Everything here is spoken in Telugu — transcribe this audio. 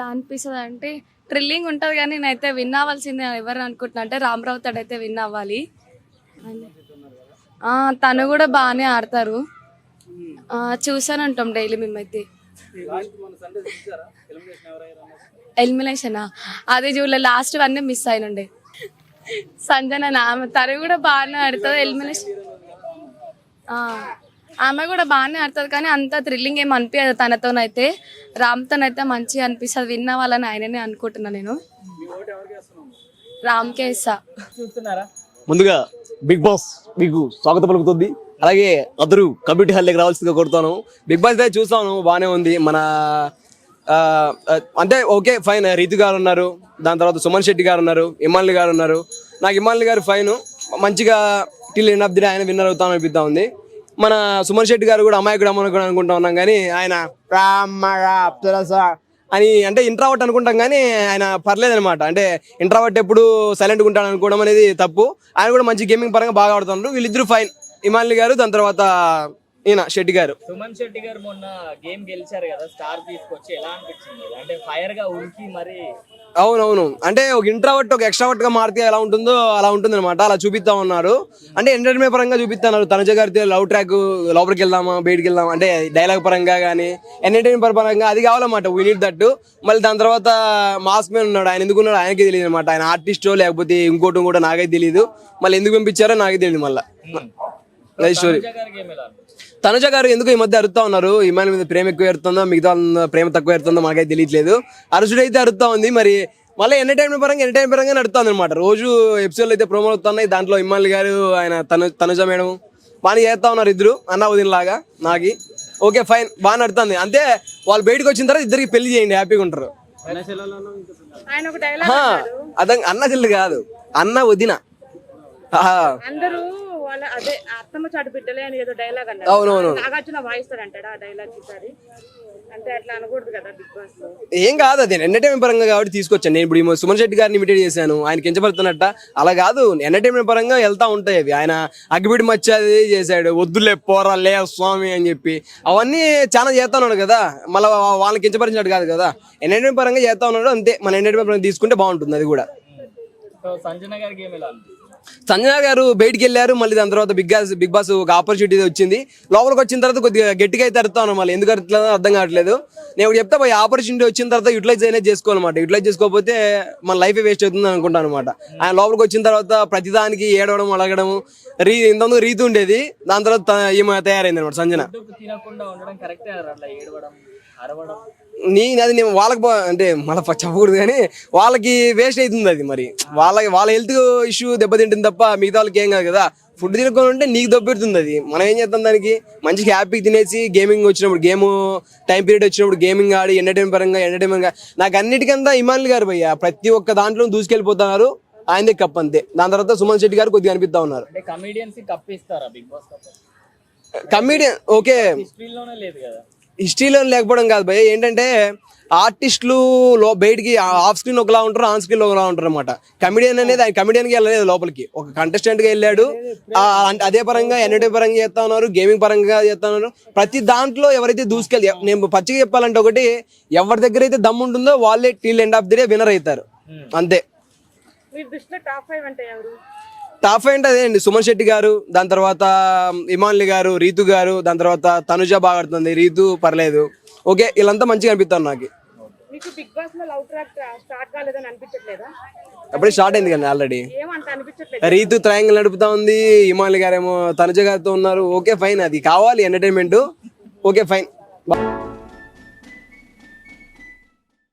ఎలా అనిపిస్తుంది అంటే థ్రిల్లింగ్ ఉంటుంది కానీ నేనైతే విన్ అవ్వాల్సిందే ఎవరు అనుకుంటున్నా అంటే రామరావు అయితే విన్ అవ్వాలి తను కూడా బాగానే ఆడతారు. చూసాను ఉంటాం డైలీ మేమైతే. ఎలిమినేషనా? అది చూడలే లాస్ట్ వన్ మిస్ అయినండి. సంజన ఆమె తను కూడా బాగానే ఆడుతుంది ఎలిమినేషన్. ఆమె కూడా బాగానే ఆడుతుంది కానీ అంత థ్రిల్లింగ్ ఏం అనిపించదు తనతోనైతే. రామ్తోనైతే మంచిగా అనిపిస్తుంది. విన్న వాళ్ళని ఆయననే అనుకుంటున్నా నేను. ఇస్తా. చూస్తున్నారా? ముందుగా బిగ్ బాస్ మీకు స్వాగతం పలుకుతుంది. అలాగే అందరూ కమ్యూనిటీ హాల్ దగ్గర రావాల్సిందిగా కొడతాను బిగ్ బాస్ అయితే చూస్తాను. బాగానే ఉంది. మన అంటే ఓకే ఫైన్. రీతు గారు ఉన్నారు. దాని తర్వాత సుమన్ శెట్టి గారు ఉన్నారు. ఇమాలి గారు ఉన్నారు. నాకు ఇమాలి గారు ఫైన్. మంచిగా till end of the day ఆయన విన్నర్ అవుతాను అనిపిస్తా ఉంది. మన సుమన్ శెట్టి గారు కూడా అమాయకుడు అమ్మకుడు అనుకుంటా ఉన్నాం కానీ ఆయన రామ్మగా అప్సరసా అని అంటే ఇంట్రావర్ట్ అనుకుంటాం కానీ ఆయన పర్లేదనమాట అంటే ఇంట్రావర్ట్ ఎప్పుడు సైలెంట్గా ఉంటాడు అనుకోవడం అనేది తప్పు. ఆయన కూడా మంచి గేమింగ్ పరంగా బాగా ఆడుతున్నారు వీళ్ళిద్దరు ఫైన్ ఇమాలి గారు దాని తర్వాత ఈయన శెట్టి గారు. సుమన్ శెట్టి గారు మొన్న గేమ్ గెలిచారు కదా స్టార్ తీసుకొచ్చి ఎలా అనిపించింది? అంటే ఫైర్గా ఉరికి మరి అవునవును. అంటే ఒక ఇంట్రావర్ట్ ఒక ఎక్స్ట్రావర్ట్గా మారితే ఎలా ఉంటుందో అలా ఉంటుంది అనమాట అలా చూపిస్తా ఉన్నారు అంటే ఎంటర్టైన్మెంట్ పరంగా చూపిస్తున్నారు తనజ గారితో లవ్ ట్రాక్ లోపలికి వెళ్దామా బయటికి వెళ్దామా అంటే డైలాగ్ పరంగా కానీ ఎంటర్టైన్మెంట్ పరంగా అది కావాలన్నమాట. వీ నీడ్ దట్టు మళ్ళీ దాని తర్వాత మాస్క్ మీద ఉన్నాడు. ఆయన ఎందుకున్నాడు ఆయనకి ఆయనకే తెలియదు అనమాట ఆయన ఆర్టిస్టో లేకపోతే ఇంకోటి కూడా నాకైతే తెలియదు మళ్ళీ ఎందుకు పంపించారో నాకే తెలియదు మళ్ళీ. Hmm. అది స్టోరీ. తనుజ గారి గేమ్ ఎలా అనిపించింది? తనుజ గారు ఎందుకు ఈ మధ్య అరుతా ఉన్నారు? ఇమాన్ మీద ప్రేమ ఎక్కువ ఎరుతుందో మిగతా ప్రేమ తక్కువ ఎరుతుందో మనకైతే తెలియట్లేదు. అరుసుడు అయితే అరుతా ఉంది మరి మళ్ళీ ఎంటర్టైన్మెంట్ పరంగా ఎంటర్టైన్మెంట్ పరంగా నడుతుంది అనమాట రోజు ఎపిసోడ్లు అయితే ప్రోమోలు వస్తున్నాయి. దాంట్లో ఇమ్మాలి గారు ఆయన తను తనుజ మేడం బాగా చేస్తా ఉన్నారు ఇద్దరు అన్న వదిన లాగా నాకి ఓకే ఫైన్ బాగా నడుతుంది అంతే వాళ్ళు బయటకు వచ్చిన తర్వాత ఇద్దరికి పెళ్ళి చేయండి హ్యాపీగా ఉంటారు. ఆయన ఒక డైలాగ్ హా, అర్థం అన్న చెల్లి కాదు అన్న వదిన. అందరూ వాళ్ళ అదే అత్తమ్మ చాటు బిడ్డలే అని ఏదో డైలాగ్ అన్నారు అవునవును నాగార్జున వాయిస్తాడు అంటాడు ఆ డైలాగ్ ఈసారి. అంటే అట్లా అనకూడదు కదా బిగ్ బాస్. లో ఏం కాదు అది. ఎంటర్టైన్మెంట్ పరంగా కాబట్టి తీసుకొచ్చాను. నేను ఇప్పుడు సుమన్ శెట్టి గారిని ఇమిటేట్ చేశాను. ఆయన కించపడుతున్నట్ట. అలా కాదు. ఎంటర్టైన్మెంట్ పరంగా వెళ్తా ఉంటాయి అవి. ఆయన అగ్గిపిడి మచ్చది చేశాడు. వద్దులే పోరా లే స్వామి అని చెప్పి. అవన్నీ చాలా చేస్తా ఉన్నాడు కదా. మళ్ళీ వాళ్ళని కించపరిచినట్టు కాదు కదా. ఎంటర్టైన్మెంట్ పరంగా చేస్తా ఉన్నాడు. అంతే. మన ఎంటర్టైన్మెంట్ పరంగా తీసుకుంటే బాగుంటుంది అది కూడా. సో సంజన గారి గేమ్ ఎలా అనిపించింది సంజన గారు బయటికి వెళ్ళారు మళ్ళీ దాని తర్వాత బిగ్ బాస్ బిగ్ బాస్ ఒక ఆపర్చునిటీ వచ్చింది. లోపలికి వచ్చిన తర్వాత కొద్దిగా గట్టిగా అయితే అరుతాను మళ్ళీ. ఎందుకు అరుతుందో అర్థం కావట్లేదు. నేను ఇప్పుడు చెప్తా పోయి ఆపర్చునిటీ వచ్చిన తర్వాత యూటిలైజ్ అయినా చేసుకోవాలన్నమాట. యూటిలైజ్ చేసుకోకపోతే మన లైఫ్ వేస్ట్ అవుతుంది అనుకుంటాను అనమాట ఆయన లోపలికి వచ్చిన తర్వాత ప్రతిదానికి ఏడవడం అడగడం రీ ఇంతకు రీతి ఉండేది. దాని తర్వాత ఈమె తయారైంది అనమాట సంజన. నేను అది నేను వాళ్ళకి అంటే మళ్ళీ చెప్పకూడదు కానీ వాళ్ళకి వేస్ట్ అవుతుంది అది మరి. వాళ్ళకి వాళ్ళ హెల్త్ ఇష్యూ దెబ్బతింటుంది తప్ప మిగతా వాళ్ళకి ఏం కాదు కదా. ఫుడ్ తినకుండా ఉంటే నీకు దెబ్బెడుతుంది అది. మనం ఏం చేస్తాం దానికి? మంచిగా హ్యాపీగా తినేసి గేమింగ్ వచ్చినప్పుడు గేమ్ టైం పీరియడ్ వచ్చినప్పుడు గేమింగ్ ఆడి ఎంటర్టైన్మెంట్ పరంగా ఎంటర్టైన్మెంట్ నాకు అన్నిటికంతా ఇమానుల్ గారు భయ్య. ప్రతి ఒక్క దాంట్లో దూసుకెళ్ళిపోతున్నారు. ఆయనదే కప్ అంతే. దాని తర్వాత సుమన్ శెట్టి గారు కొద్దిగా అనిపిస్తా ఉన్నారు. Comedians Bigg Boss cup comedian okay లేదు కదా. హిస్టరీలో లేకపోవడం కాదు భయ్య. ఏంటంటే ఆర్టిస్టులు లో బయటికి ఆఫ్ స్క్రీన్ ఒకలా ఉంటారు ఆన్ స్క్రీన్ ఒకలా ఉంటారు అనమాట కమిడియన్ అనేది ఆయన కమిడియన్కి వెళ్ళలేదు లోపలికి. ఒక కంటెస్టెంట్గా వెళ్ళాడు. అదే పరంగా ఎంటర్టైన్ పరంగా చేస్తా ఉన్నారు గేమింగ్ పరంగా చేస్తా ఉన్నారు. ప్రతి దాంట్లో ఎవరైతే దూసుకెళ్ళి నేను పచ్చిగా చెప్పాలంటే ఒకటి ఎవరి దగ్గర అయితే దమ్ము ఉంటుందో వాళ్ళే till end of the day winner అవుతారు. అంతే. మీ దృష్టిలో టాప్ ఫైవ్ అంటే ఎవరు? టాప్ అంటే అదే అండి. సుమన్ శెట్టి గారు దాని తర్వాత ఇమాన్లి గారు రీతు గారు దాని తర్వాత తనుజ బాగా ఆడుతుంది. రీతు పర్లేదు. ఓకే వీళ్ళంతా మంచిగా అనిపిస్తారు నాకు. మీకు బిగ్ బాస్లో లవ్ ట్రాక్ స్టార్ట్ కాలేదని అనిపించట్లేదా? అప్పుడే స్టార్ట్ అయింది కదా ఆల్రెడీ. రీతు ట్రయాంగిల్ నడుపుతా ఉంది ఇమాలి గారేమో తనుజ గారితో ఉన్నారు. Okay fine. అది కావాలి ఎంటర్టైన్మెంట్ ఓకే ఫైన్.